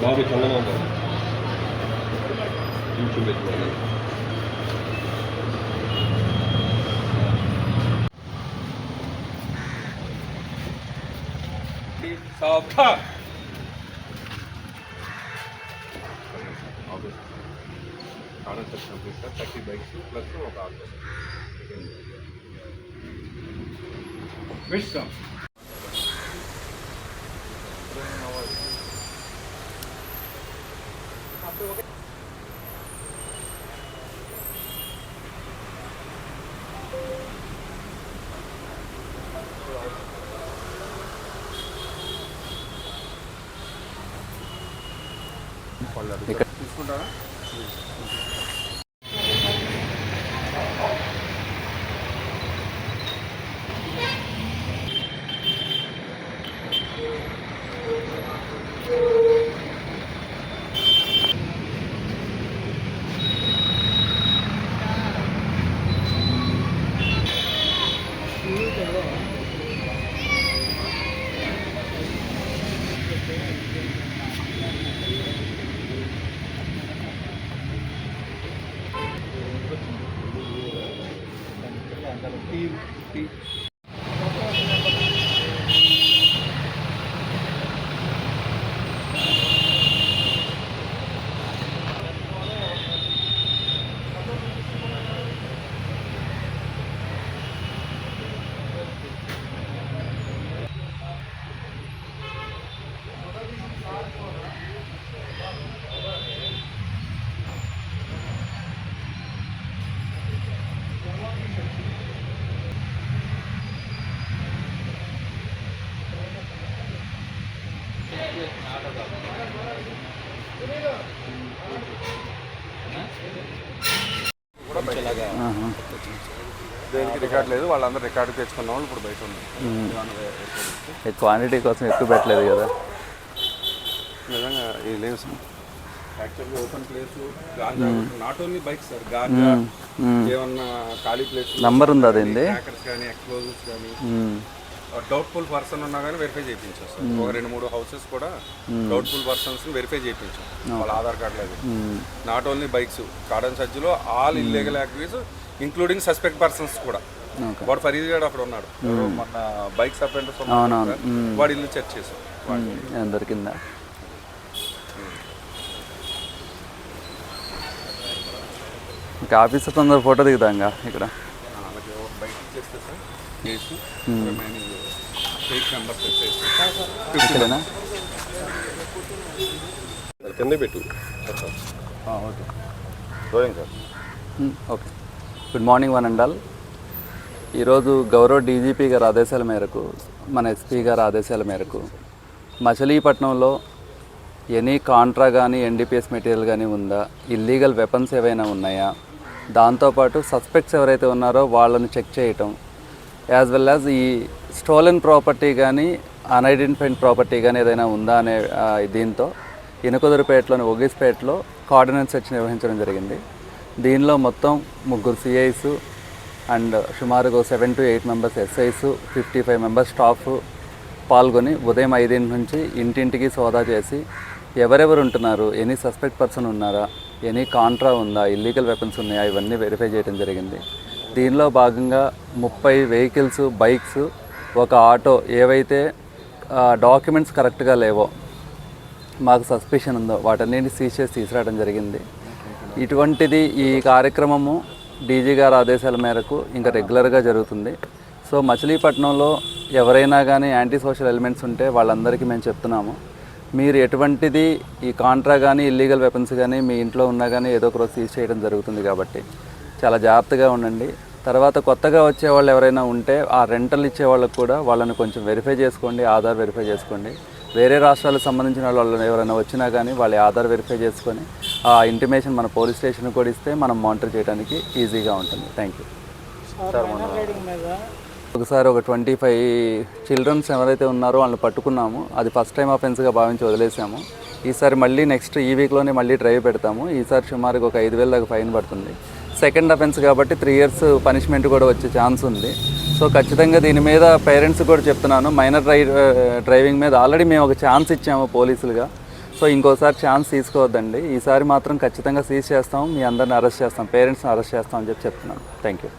బాబు కారణం చెప్పినప్పుడు sir thirty bikes plus ఒక ఆటో. విశ్వం ఇక్కడ తీసుకుంటారా? টি টি దేనికి రికార్డ్ లేదు వాళ్ళందరూ రికార్డు తెచ్చుకున్న వాళ్ళు ఇప్పుడు బయట ఉన్నారు. ఈ క్వాంటిటీ కోసం ఎక్కువ పెట్టలేదు కదా. నిజంగా ఇది లేవు సార్ యాక్చువల్గా open place not only bike sir ganja ఏమన్నా ఖాళీ ప్లేస్ నంబర్ ఉందా అదేంది? హ్యాకర్స్ కానీ ఎక్స్ప్లోజివ్స్ కానీ. డౌట్ఫుల్ పర్సన్ ఉన్నా కానీ వెరిఫై చేయించాం సార్ ఒక రెండు మూడు హౌసెస్ కూడా డౌట్ఫుల్ పర్సన్స్ వెరిఫై చేయించాం వాళ్ళ ఆధార్ కార్డు లేదు. Not only bikes cordon సజ్జలో all illegal activities including suspect persons కూడా. వాడు ఫరీద్ గారు అక్కడ ఉన్నాడు. మొన్న అవునవును. మ్మ్. వాడి ఇల్లు చెక్ చేసాం దొరికిందా? ఇంకా ఆఫీసర్ తొందర ఫోటో దిగుదాంగా ఇక్కడ? బైక్ చేస్తే సార్ వచ్చేసి కింద పెట్టు. Okay. Going sir. Okay. Good morning one and all ఈరోజు గౌరవ డీజీపీ గారి ఆదేశాల మేరకు మన ఎస్పీ గారి ఆదేశాల మేరకు మచిలీపట్నంలో ఎనీ కాంట్రా కానీ ఎన్డీపీఎస్ మెటీరియల్ కానీ ఉందా ఇల్లీగల్ వెపన్స్ ఏవైనా ఉన్నాయా దాంతోపాటు సస్పెక్ట్స్ ఎవరైతే ఉన్నారో వాళ్ళని చెక్ చేయటం యాజ్ వెల్ యాజ్ ఈ స్టోలెన్ ప్రాపర్టీ కానీ అన్ఐడెంటిఫైడ్ ప్రాపర్టీ కానీ ఏదైనా ఉందా అనే దీంతో ఇనకొదరిపేటలోని ఒగిస్పేటలో కార్డినెన్స్ సెర్చ్ నిర్వహించడం జరిగింది. దీనిలో మొత్తం ముగ్గురు సిఐస్ అండ్ సుమారుగా seven to eight members SIs fifty five members staff పాల్గొని ఉదయం ఐదింటి నుంచి ఇంటింటికి సోదా చేసి ఎవరెవరు ఉంటున్నారు ఎనీ సస్పెక్ట్ పర్సన్ ఉన్నారా ఎనీ కాంట్రా ఉందా ఇల్లీగల్ వెపన్స్ ఉన్నాయా ఇవన్నీ వెరిఫై చేయడం జరిగింది. దీనిలో భాగంగా ముప్పై వెహికల్స్ బైక్స్ ఒక ఆటో ఏవైతే డాక్యుమెంట్స్ కరెక్ట్గా లేవో మాకు సస్పెషన్ ఉందో వాటన్నింటిని సీజ్ చేసి తీసుకురావడం జరిగింది. ఇటువంటిది ఈ కార్యక్రమము డీజీ గారి ఆదేశాల మేరకు ఇంకా రెగ్యులర్గా జరుగుతుంది. సో మచిలీపట్నంలో ఎవరైనా కానీ యాంటీ సోషల్ ఎలిమెంట్స్ ఉంటే వాళ్ళందరికీ మేము చెప్తున్నాము. మీరు ఎటువంటిది ఈ కాంట్రా కానీ ఇల్లీగల్ వెపన్స్ కానీ మీ ఇంట్లో ఉన్నా కానీ ఏదో ఒక రోజు సీజ్ చేయడం జరుగుతుంది కాబట్టి చాలా జాగ్రత్తగా ఉండండి. తర్వాత కొత్తగా వచ్చే వాళ్ళు ఎవరైనా ఉంటే ఆ రెంటల్ ఇచ్చే వాళ్ళకు కూడా వాళ్ళని కొంచెం వెరిఫై చేసుకోండి ఆధార్ వెరిఫై చేసుకోండి. వేరే రాష్ట్రాలకు సంబంధించిన వాళ్ళు ఎవరైనా వచ్చినా కానీ వాళ్ళ ఆధార్ వెరిఫై చేసుకొని ఆ ఇంటిమేషన్ మన పోలీస్ స్టేషన్కి కూడా ఇస్తే మనం మానిటర్ చేయడానికి ఈజీగా ఉంటుంది. థ్యాంక్ యూ ఒకసారి ఒక ట్వంటీ ఫైవ్ చిల్డ్రన్స్ ఎవరైతే ఉన్నారో వాళ్ళని పట్టుకున్నాము. అది ఫస్ట్ టైం అఫెన్స్గా భావించి వదిలేసాము. ఈసారి మళ్ళీ నెక్స్ట్ ఈ వీక్లోనే మళ్ళీ డ్రైవ్ పెడతాము. ఈసారి సుమారుగా ఒక ఐదు వేల దాకా ఫైన్ పడుతుంది. సెకండ్ అఫెన్స్ కాబట్టి త్రీ ఇయర్స్ పనిష్మెంట్ కూడా వచ్చే ఛాన్స్ ఉంది. సో ఖచ్చితంగా దీని మీద పేరెంట్స్ కూడా చెప్తున్నాను మైనర్ డ్రై డ్రైవింగ్ మీద ఆల్రెడీ మేము ఒక ఛాన్స్ ఇచ్చాము పోలీసులుగా. సో ఇంకోసారి ఛాన్స్ తీసుకోవద్దండి. ఈసారి మాత్రం ఖచ్చితంగా సీజ్ చేస్తాం మీ అందరిని అరెస్ట్ చేస్తాం పేరెంట్స్ని అరెస్ట్ చేస్తాం అని చెప్పి చెప్తున్నాను. Thank you.